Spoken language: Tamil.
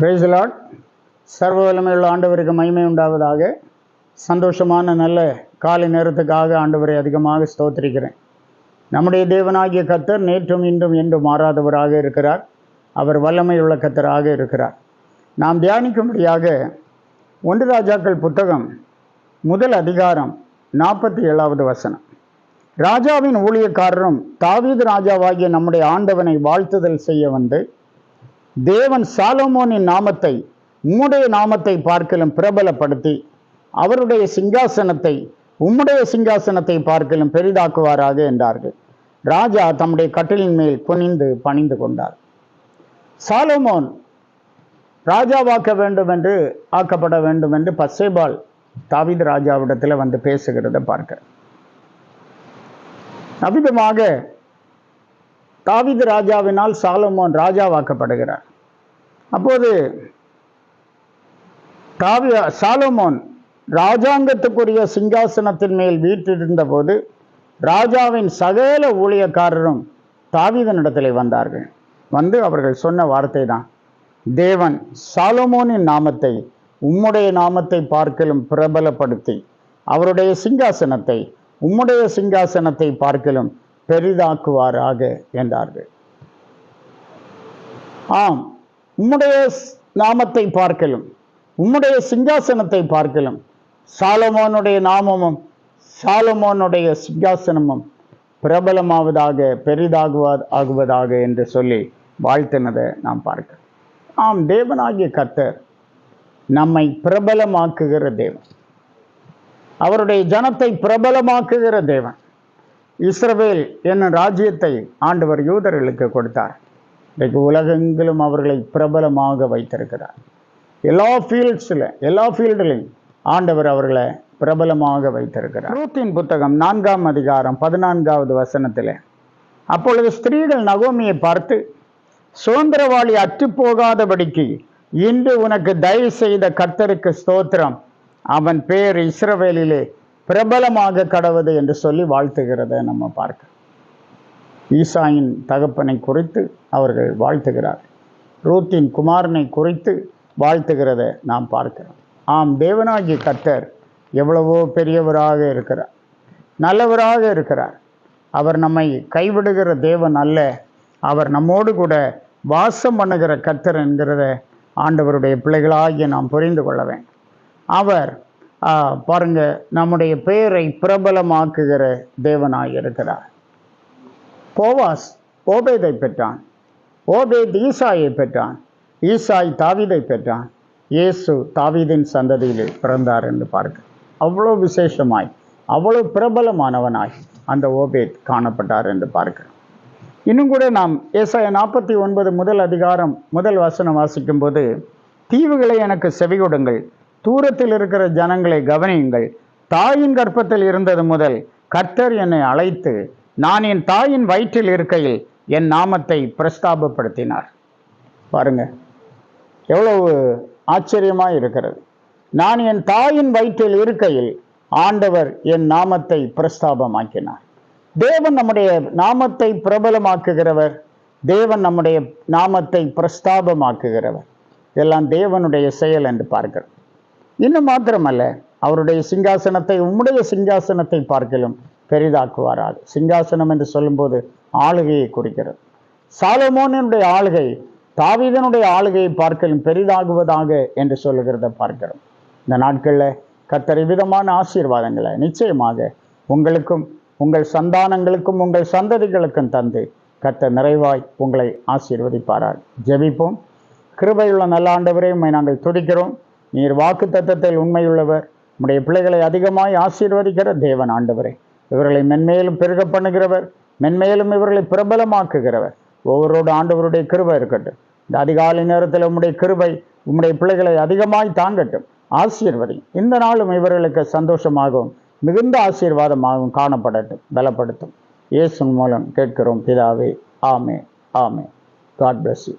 பிரைஸ் லாட் சர்வ வல்லமையுள்ள ஆண்டவருக்கு மகிமை உண்டாவதாக. சந்தோஷமான நல்ல காலை நேரத்துக்காக ஆண்டவரை அதிகமாக ஸ்தோத்திரிக்கிறேன். நம்முடைய தேவனாகிய கத்தர் நேற்றும் இன்றும் என்றும் மாறாதவராக இருக்கிறார். அவர் வல்லமையுள்ள கத்தராக இருக்கிறார். நாம் தியானிக்கும்படியாக ஒன்று ராஜாக்கள் புத்தகம் முதல் அதிகாரம் நாற்பத்தி ஏழாவது வசனம். ராஜாவின் ஊழியக்காரரும் தாவீது ராஜாவாகிய நம்முடைய ஆண்டவனை வாழ்த்துதல் செய்ய வந்து தேவன் சாலமோனின் நாமத்தை உம்முடைய நாமத்தை பார்க்கலும் பிரபலப்படுத்தி அவருடைய சிங்காசனத்தை உம்முடைய சிங்காசனத்தை பார்க்கலும் பெரிதாக்குவாராக என்றார்கள். ராஜா தம்முடைய கட்டிலின் மேல் குனிந்து பணிந்து கொண்டார். சாலமோன் ராஜாவாக்க வேண்டும் என்று ஆக்கப்பட வேண்டும் என்று பசேபால் தாவித ராஜாவிடத்தில் வந்து பேசுகிறத பார்க்க. அவ்விதமாக தாவீது ராஜாவினால் சாலமோன் ராஜாவாக்கப்படுகிறார். அப்போது தாவி சாலமோன் ராஜாங்கத்துக்குரிய சிங்காசனத்தின் மேல் வீற்றிருந்த போது ராஜாவின் சகல ஊழியக்காரரும் தாவிதனிடத்தில் வந்தார்கள். வந்து அவர்கள் சொன்ன வார்த்தை தான் தேவன் சாலமோனின் நாமத்தை உம்முடைய நாமத்தை பார்க்கலும் பிரபலப்படுத்தி அவருடைய சிங்காசனத்தை உம்முடைய சிங்காசனத்தை பார்க்கலும் பெரிதாக்குவாராக என்றார்கள். ஆம் உம்முடைய நாமத்தை பார்க்கலும் உம்முடைய சிங்காசனத்தை பார்க்கலும் சாலமோனுடைய நாமமும் சாலமோனுடைய சிங்காசனமும் பிரபலமாவதாக பெரிதாகுவா ஆகுவதாக என்று சொல்லி வாழ்த்தினதை நாம் பார்க்க ஆம் தேவனாகிய கத்தர் நம்மை பிரபலமாக்குகிற தேவன். அவருடைய ஜனத்தை பிரபலமாக்குகிற தேவன். இஸ்ரவேல் என்னும் ராஜ்யத்தை ஆண்டவர் யூதர்களுக்கு கொடுத்தார். இன்றைக்கு உலகெங்கிலும் அவர்களை பிரபலமாக வைத்திருக்கிறார். எல்லா ஃபீல்ட்ஸில் எல்லா ஃபீல்டுலையும் ஆண்டவர் அவர்களை பிரபலமாக வைத்திருக்கிறார். ரூத்தின் புத்தகம் நான்காம் அதிகாரம் பதினான்காவது வசனத்தில் அப்பொழுது ஸ்திரீகள் நகோமியை பார்த்து சுதந்திரவாளி அற்றுப்போகாதபடிக்கு இன்று உனக்கு தயவு செய்த கர்த்தருக்கு ஸ்தோத்திரம். அவன் பேர் இஸ்ரவேலிலே பிரபலமாக கடவுது என்று சொல்லி வாழ்த்துகிறதை நம்ம பார்க்க. ஈசாயின் தகப்பனை குறித்து அவர்கள் வாழ்த்துகிறார். ரூத்தின் குமாரனை குறித்து வாழ்த்துகிறதை நாம் பார்க்கிறோம். ஆம் தேவனாகி கத்தர் எவ்வளவோ பெரியவராக இருக்கிறார். நல்லவராக இருக்கிறார். அவர் நம்மை கைவிடுகிற தேவன் அல்ல. அவர் நம்மோடு கூட வாசம் பண்ணுகிற கத்தர் என்கிறத ஆண்டவருடைய பிள்ளைகளாகிய நாம் புரிந்து கொள்ள வேண்டும். அவர் பாருங்க நம்முடைய பெயரை பிரபலமாக்குகிற தேவனாய் இருக்கிறார். போவாஸ் ஓபேதை பெற்றான். ஓபேத் ஈசாயை பெற்றான். ஈசாய் தாவிதை பெற்றான். இயேசு தாவீதின் சந்ததியிலே பிறந்தார் என்று பார்க்க அவ்வளோ விசேஷமாய் அவ்வளோ பிரபலமானவனாய் அந்த ஓபேத் காணப்பட்டார் என்று பார்க்கிறோம் இன்னும் கூட நாம் ஏசாய நாற்பத்தி ஒன்பது முதல் அதிகாரம் முதல் வசனம் வாசிக்கும்போது தீவுகளை எனக்கு செவிகொடுங்கள். தூரத்தில் இருக்கிற ஜனங்களை கவனியுங்கள். தாயின் கர்ப்பத்தில் இருந்தது முதல் கர்த்தர் என்னை அழைத்து நான் என் தாயின் வயிற்றில் இருக்கையில் என் நாமத்தை பிரஸ்தாபப்படுத்தினார். பாருங்க. எவ்வளவு ஆச்சரியமாக இருக்கிறது. நான் என் தாயின் வயிற்றில் இருக்கையில் ஆண்டவர் என் நாமத்தை பிரஸ்தாபமாக்கினார். தேவன் நம்முடைய நாமத்தை பிரபலமாக்குகிறவர். தேவன் நம்முடைய நாமத்தை பிரஸ்தாபமாக்குகிறவர். இதெல்லாம் தேவனுடைய செயல் என்று பார்க்கிறோம். இன்னும் மாத்திரமல்ல அவருடைய சிங்காசனத்தை உம்முடைய சிங்காசனத்தை பார்க்கலும் பெரிதாக்குவாராக. சிங்காசனம் என்று சொல்லும்போது ஆளுகையை குறிக்கிறது. சாலமோனனுடைய ஆளுகை தாவீதனுடைய ஆளுகையை பார்க்கலும் பெரிதாகுவதாக என்று சொல்லுகிறத பார்க்கிறோம். இந்த நாட்களில் கத்தரி விதமான ஆசீர்வாதங்களை நிச்சயமாக உங்களுக்கும் உங்கள் சந்தானங்களுக்கும் உங்கள் சந்ததிகளுக்கும் தந்து கத்த நிறைவாய் உங்களை ஆசீர்வதிப்பாரார் ஜெபிப்போம். கிருபையுள்ள நல்ல ஆண்டவரே நாங்கள் துதிக்கிறோம். நீர் வாக்கு தத்தத்தில் உண்மையுள்ளவர். உம்முடைய பிள்ளைகளை அதிகமாய் ஆசீர்வதிக்கிற தேவன் ஆண்டவரே. இவர்களை மென்மேலும் பெருக பண்ணுகிறவர். மென்மேலும் இவர்களை பிரபலமாக்குகிறவர். ஒவ்வொருவரோட ஆண்டவருடைய கிருபை இருக்கட்டும். இந்த அதிகாலை நேரத்தில் உம்முடைய கிருபை உம்முடைய பிள்ளைகளை அதிகமாய் தாங்கட்டும். ஆசீர்வதி இந்த நாளும் இவர்களுக்கு சந்தோஷமாகவும் மிகுந்த ஆசீர்வாதமாகவும் காணப்படட்டும் பலப்படுத்தும். இயேசு மூலம் கேட்கிறோம் பிதாவே ஆமே ஆமே காட் பிளஸ் யூ